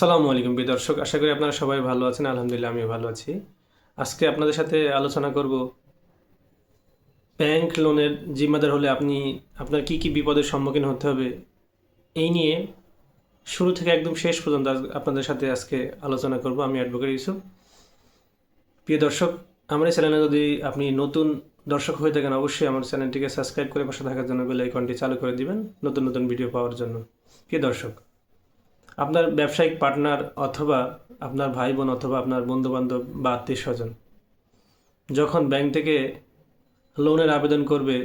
আসসালামু আলাইকুম প্রিয় দর্শক, আশা করি আপনারা সবাই ভালো আছেন, আলহামদুলিল্লাহ আমিও ভালো আছি। আজকে আপনাদের সাথে আলোচনা করব ব্যাংক লোনের জিম্মাদার হলে আপনি, আপনার কি কি বিপদের সম্মুখীন হতে হবে এই নিয়ে শুরু থেকে একদম শেষ পর্যন্ত আপনাদের সাথে আজকে আলোচনা করব। আমি অ্যাডভোকেট ইউসুফ। প্রিয় দর্শক, আমার এই চ্যানেলে যদি আপনি নতুন দর্শক হয়ে থাকেন, অবশ্যই আমার চ্যানেলটিকে সাবস্ক্রাইব করে পাশে থাকার জন্য বেল আইকনটি চালু করে দিবেন নতুন নতুন ভিডিও পাওয়ার জন্য। প্রিয় দর্শক আপনার ব্যবসায়িক পার্টনার অথবা আপনার ভাই বোন অথবা আপনার বন্ধুবান্ধব বা আত্মীয় স্বজন যখন ব্যাংক থেকে লোনের আবেদন করবে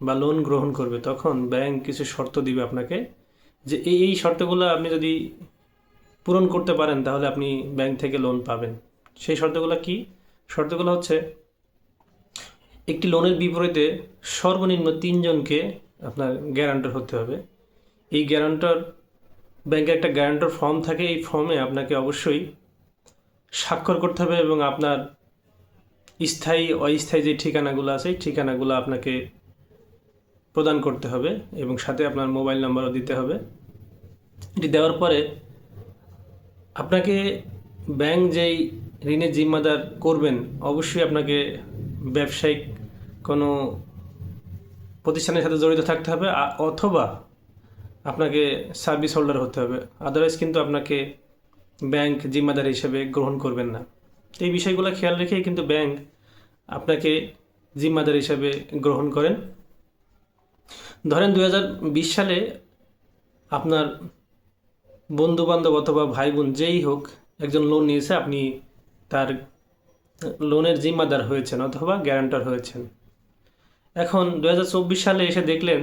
বা লোন গ্রহণ করবে, তখন ব্যাংক কিছু শর্ত দিবে আপনাকে যে এই এই শর্তগুলো আপনি যদি পূরণ করতে পারেন, তাহলে আপনি ব্যাংক থেকে লোন পাবেন। সেই শর্তগুলো কি? শর্তগুলো হচ্ছে একটি লোনের বিপরীতে সর্বনিম্ন তিনজনকে আপনার গ্যারান্টার হতে হবে। এই গ্যারান্টার ব্যাংকে একটা গ্যারান্টার ফর্ম থাকে, এই ফর্মে আপনাকে অবশ্যই স্বাক্ষর করতে হবে এবং আপনার স্থায়ী, অস্থায়ী যে ঠিকানাগুলো আছে, এই ঠিকানাগুলো আপনাকে প্রদান করতে হবে এবং সাথে আপনার মোবাইল নাম্বারও দিতে হবে। এটি দেওয়ার পরে আপনাকে ব্যাংক যেই ঋণের জিম্মাদার করবেন, অবশ্যই আপনাকে ব্যবসায়িক কোনো প্রতিষ্ঠানের সাথে জড়িত থাকতে হবে অথবা আপনাকে সার্ভিস হোল্ডার হতে হবে। আদারওয়াইজ কিন্তু আপনাকে ব্যাংক জিম্মাদার হিসেবে গ্রহণ করবেন না। এই বিষয়গুলো খেয়াল রেখেই কিন্তু ব্যাংক আপনাকে জিম্মাদার হিসেবে গ্রহণ করেন। ধরেন দু হাজার বিশ সালে আপনার বন্ধু বান্ধব অথবা ভাই বোন যেই হোক একজন লোন নিয়েছে, আপনি তার লোনের জিম্মাদার হয়েছেন অথবা গ্যারান্টার হয়েছেন। এখন দু হাজার চব্বিশ সালে এসে দেখলেন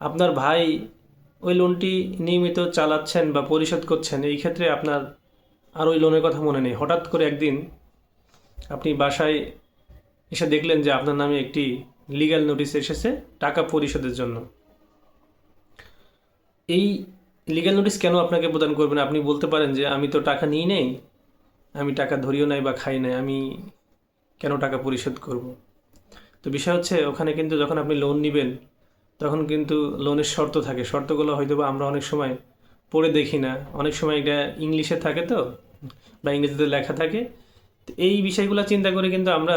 আপনার ভাই ওই লোনটি নিয়মিত চালাচ্ছেন বা পরিশোধ করছেন, এই ক্ষেত্রে আপনার আর ওই লোনের কথা মনে নেই। হঠাৎ করে একদিন আপনি বাসায় এসে দেখলেন যে আপনার নামে একটি লিগ্যাল নোটিশ এসেছে টাকা পরিশোধের জন্য। এই লিগ্যাল নোটিশ কেন আপনাকে প্রদান করবেন আপনি বলতে পারেন যে, আমি তো টাকা নিই নেই, আমি টাকা ধরিও নাই বা খাই নাই, আমি কেন টাকা পরিশোধ করব? তো বিষয় হচ্ছে, ওখানে কিন্তু যখন আপনি লোন নেবেন তখন কিন্তু লোনের শর্ত থাকে। শর্তগুলো হয়তো বা আমরা অনেক সময় পড়ে দেখি না। অনেক সময় এটা ইংলিশে থাকে তো, বা ইংরেজিতে লেখা থাকে। এই বিষয়গুলো চিন্তা করে কিন্তু আমরা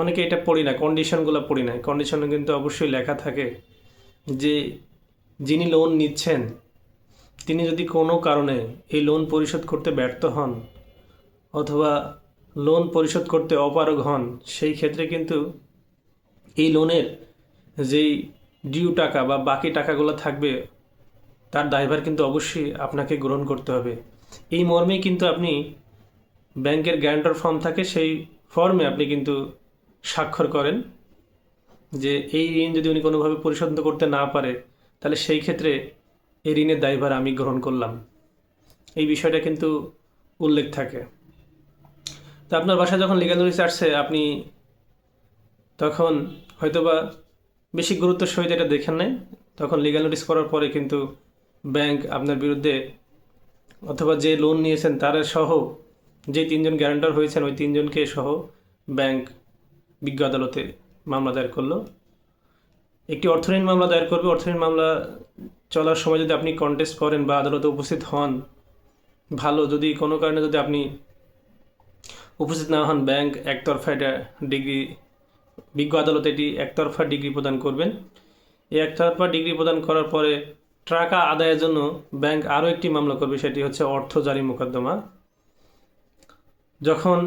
অনেকে এটা পড়ি না কন্ডিশনগুলো পড়ি না। কন্ডিশনে কিন্তু অবশ্যই লেখা থাকে যে যিনি লোন নিচ্ছেন, তিনি যদি কোনো কারণে এই লোন পরিশোধ করতে ব্যর্থ হন অথবা লোন পরিশোধ করতে অপারগ হন, সেই ক্ষেত্রে কিন্তু এই লোনের যেই ডিউ টাকা বা বাকি টাকাগুলো থাকবে, তার দায়ভার কিন্তু অবশ্যই আপনাকে গ্রহণ করতে হবে। এই মর্মেই কিন্তু আপনি ব্যাংকের গ্যারান্টার ফর্ম থাকে, সেই ফর্মে আপনি কিন্তু স্বাক্ষর করেন যে এই ঋণ যদি উনি কোনোভাবে পরিশোধ করতে না পারে, তাহলে সেই ক্ষেত্রে এই ঋণের দায়ভার আমি গ্রহণ করলাম। এই বিষয়টা কিন্তু উল্লেখ থাকে। তো আপনার বাসায় যখন লিগাল নোটিস আসছে, আপনি তখন হয়তোবা বেশি গুরুত্ব সহিত এটা দেখেন নাই। তখন লিগাল নোটিস করার পরে কিন্তু ব্যাংক আপনার বিরুদ্ধে অথবা যে লোন নিয়েছেন তারা সহ যে তিনজন গ্যারান্টার হয়েছেন, ওই তিনজনকে সহ ব্যাংক বিজ্ঞ আদালতে মামলা দায়ের করল। একটি অর্থঋণ মামলা দায়ের করবে। অর্থঋণ মামলা চলার সময় যদি আপনি কন্টেস্ট করেন বা আদালতে উপস্থিত হন, ভালো। যদি কোনো কারণে যদি আপনি উপস্থিত না হন ব্যাংক একতরফা এটা ডিগ্রি বিজ্ঞ আদালতে এটি একতরফা ডিগ্রি প্রদান করবেন। এই একতরফা ডিগ্রি প্রদান করার পরে টাকা আদায়ের জন্য ব্যাংক আরও একটি মামলা করবে, সেটি হচ্ছে অর্থ জারি মোকদ্দমা। যখন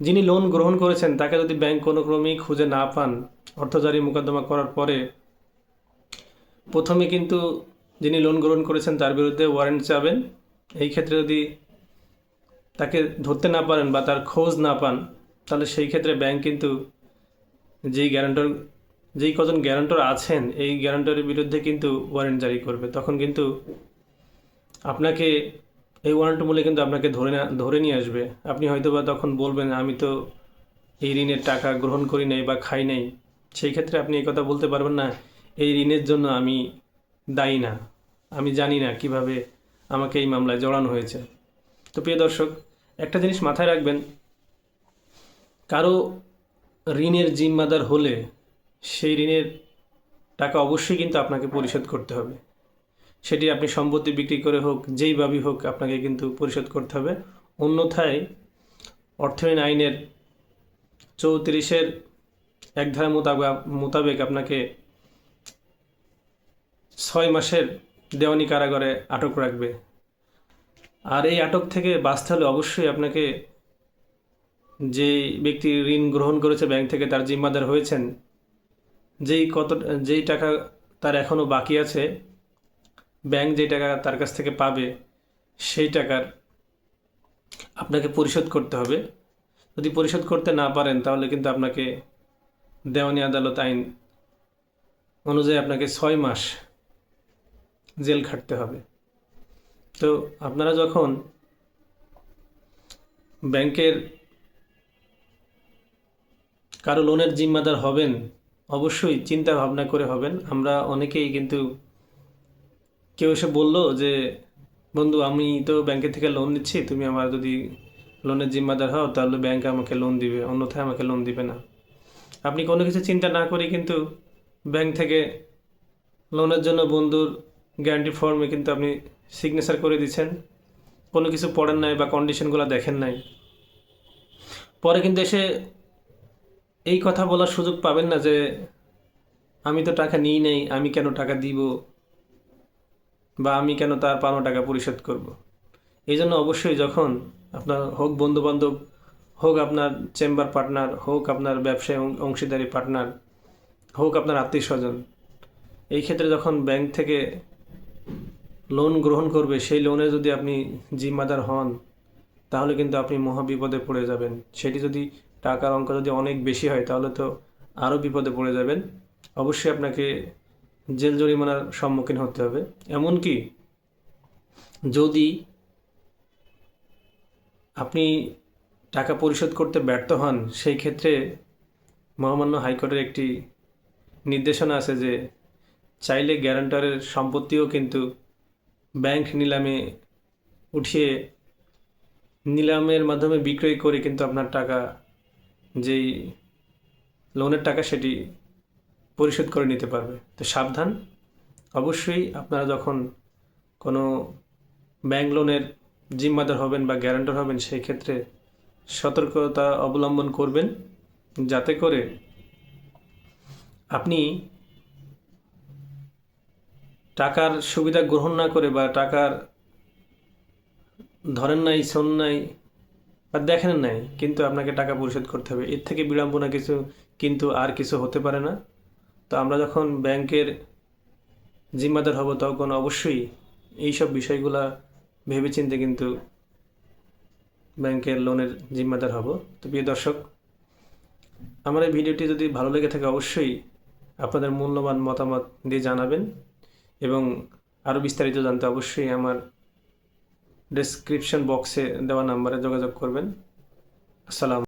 যিনি লোন গ্রহণ করেছেন, তাকে যদি ব্যাংক কোনো ক্রমেই খুঁজে না পান, অর্থ জারি মোকদ্দমা করার পরে প্রথমে কিন্তু যিনি লোন গ্রহণ করেছেন, তার বিরুদ্ধে ওয়ারেন্ট চাবেন। এই ক্ষেত্রে যদি তাকে ধরতে না পারেন বা তার খোঁজ না পান তাহলে সেই ক্ষেত্রে ব্যাংক কিন্তু যেই গ্যারান্টর যেই কজন গ্যারান্টর আছেন, এই গ্যারান্টরের বিরুদ্ধে কিন্তু ওয়ারেন্ট জারি করবে। তখন কিন্তু আপনাকে এই ওয়ারেন্ট মূল্যে কিন্তু আপনাকে ধরে ধরে নিয়ে আসবে। আপনি হয়তো বা তখন বলবেন, আমি তো এই ঋণের টাকা গ্রহণ করি নাই বা খাই নাই। সেই ক্ষেত্রে আপনি এই কথা বলতে পারবেন না, এই ঋণের জন্য আমি দায়ী না। আমি জানি না কীভাবে আমাকে এই মামলায় জড়ানো হয়েছে। তো প্রিয় দর্শক, একটা জিনিস মাথায় রাখবেন কারও ঋণের জিম্মাদার হলে সেই ঋণের টাকা অবশ্যই কিন্তু আপনাকে পরিশোধ করতে হবে। সেটি আপনি সম্পত্তি বিক্রি করে হোক যেইভাবেই হোক আপনাকে কিন্তু পরিশোধ করতে হবে। অন্যথায় অর্থায়ন আইনের চৌত্রিশের এক ধারা মোতাবেক আপনাকে ছয় মাসের দেওয়ানি কারাগারে আটক রাখবে। আর এই আটক থেকে বাঁচতে হলে অবশ্যই আপনাকে যে ব্যক্তি ঋণ গ্রহণ করেছে, ব্যাংক থেকে তার জিম্মাদার হয়েছেন, যেই কত, যেই টাকা তার এখনও বাকি আছে, ব্যাংক যেই টাকা তার কাছ থেকে পাবে, সেই টাকার আপনাকে পরিশোধ করতে হবে। যদি পরিশোধ করতে না পারেন, তাহলে কিন্তু আপনাকে দেওয়ানি আদালত আইন অনুযায়ী আপনাকে ছয় মাস জেল খাটতে হবে। তো আপনারা যখন ব্যাংকের কারও লোনের জিম্মাদার হবেন, অবশ্যই চিন্তা ভাবনা করে হবেন। আমরা অনেকেই কিন্তু কেউ এসে বলল যে, বন্ধু, আমি তো ব্যাংকের থেকে লোন নিচ্ছি, তুমি আমার যদি লোনের জিম্মাদার হও, তাহলে ব্যাংক আমাকে লোন দিবে, অন্যথায় আমাকে লোন দিবে না। আপনি কোনো কিছু চিন্তা না করে কিন্তু ব্যাংক থেকে লোনের জন্য বন্ধুর গ্যারান্টি ফর্মে কিন্তু আপনি সিগনেচার করে দিচ্ছেন। কোনো কিছু পড়েন নাই বা কন্ডিশনগুলো দেখেন নাই। পরে কিন্তু এসে এই কথা বলার সুযোগ পাবেন না যে আমি তো টাকা নিই নেই, আমি কেন টাকা দিব বা আমি কেন তার পাওনা টাকা পরিশোধ করব। এই জন্য অবশ্যই যখন আপনার হোক বন্ধুবান্ধব, হোক আপনার চেম্বার পার্টনার, হোক আপনার ব্যবসায় অংশীদারি পার্টনার, হোক আপনার আত্মীয় স্বজন এই ক্ষেত্রে যখন ব্যাংক থেকে লোন গ্রহণ করবে, সেই লোনে যদি আপনি জিম্মাদার হন, তাহলে কিন্তু আপনি মহাবিপদে পড়ে যাবেন সেটি যদি টাকার অঙ্ক যদি অনেক বেশি হয়, তাহলে তো আরও বিপদে পড়ে যাবেন। অবশ্যই আপনাকে জেল জরিমানার সম্মুখীন হতে হবে। এমনকি যদি আপনি টাকা পরিশোধ করতে ব্যর্থ হন, সেই ক্ষেত্রে মহামান্য হাইকোর্টের একটি নির্দেশনা আছে যে চাইলে গ্যারান্টারের সম্পত্তিও কিন্তু ব্যাংক নিলামে উঠিয়ে নিলামের মাধ্যমে বিক্রয় করে কিন্তু আপনার টাকা যেই লোনের টাকা সেটি পরিশোধ করে নিতে পারবে। তো সাবধান। অবশ্যই আপনারা যখন কোনো ব্যাংক লোনের জিম্মাদার হবেন বা গ্যারান্টার হবেন, সেই ক্ষেত্রে সতর্কতা অবলম্বন করবেন। যাতে করে আপনি টাকার সুবিধা গ্রহণ না করে বা টাকার ধরেন নাই শোন নাই বা দেখেন নাই, কিন্তু আপনাকে টাকা পরিশোধ করতে হবে। এর থেকে বিড়ম্বনা কিছু, কিন্তু আর কিছু হতে পারে না। তো আমরা যখন ব্যাংকের জিম্মাদার হব, তখন অবশ্যই এইসব বিষয়গুলা ভেবেচিন্তে কিন্তু ব্যাংকের লোনের জিম্মাদার হব। তো প্রিয় দর্শক, আমার এই ভিডিওটি যদি ভালো লেগে থাকে, অবশ্যই আপনাদের মূল্যবান মতামত দিয়ে জানাবেন এবং আরও বিস্তারিত জানতে অবশ্যই আমার ডেসক্রিপশন বক্সে দেওয়া নাম্বারে যোগাযোগ করবেন আসসালাম